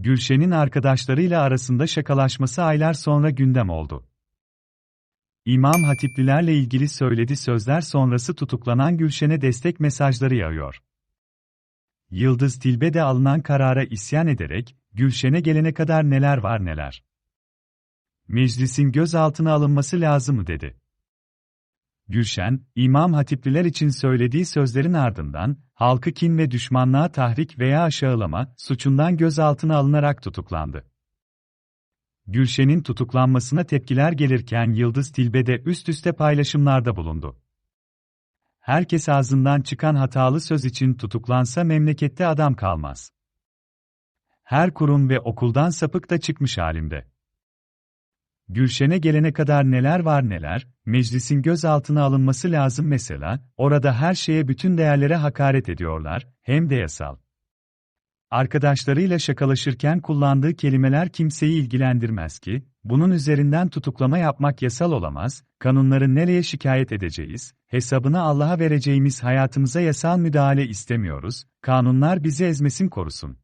Gülşen'in arkadaşlarıyla arasında şakalaşması aylar sonra gündem oldu. İmam Hatiplilerle ilgili söyledi sözler sonrası tutuklanan Gülşen'e destek mesajları yağıyor. Yıldız Tilbe de alınan karara isyan ederek, Gülşen'e gelene kadar neler var neler. Meclisin gözaltına alınması lazım dedi. Gülşen, İmam Hatipliler için söylediği sözlerin ardından, halkı kin ve düşmanlığa tahrik veya aşağılama suçundan gözaltına alınarak tutuklandı. Gülşen'in tutuklanmasına tepkiler gelirken Yıldız Tilbe de üst üste paylaşımlarda bulundu. Herkes ağzından çıkan hatalı söz için tutuklansa memlekette adam kalmaz. Her kurum ve okuldan sapık da çıkmış halimde. Gülşen'e gelene kadar neler var neler, meclisin gözaltına alınması lazım mesela, orada her şeye bütün değerlere hakaret ediyorlar, hem de yasal. Arkadaşlarıyla şakalaşırken kullandığı kelimeler kimseyi ilgilendirmez ki, bunun üzerinden tutuklama yapmak yasal olamaz, kanunları nereye şikayet edeceğiz, hesabını Allah'a vereceğimiz hayatımıza yasal müdahale istemiyoruz, kanunlar bizi ezmesin korusun.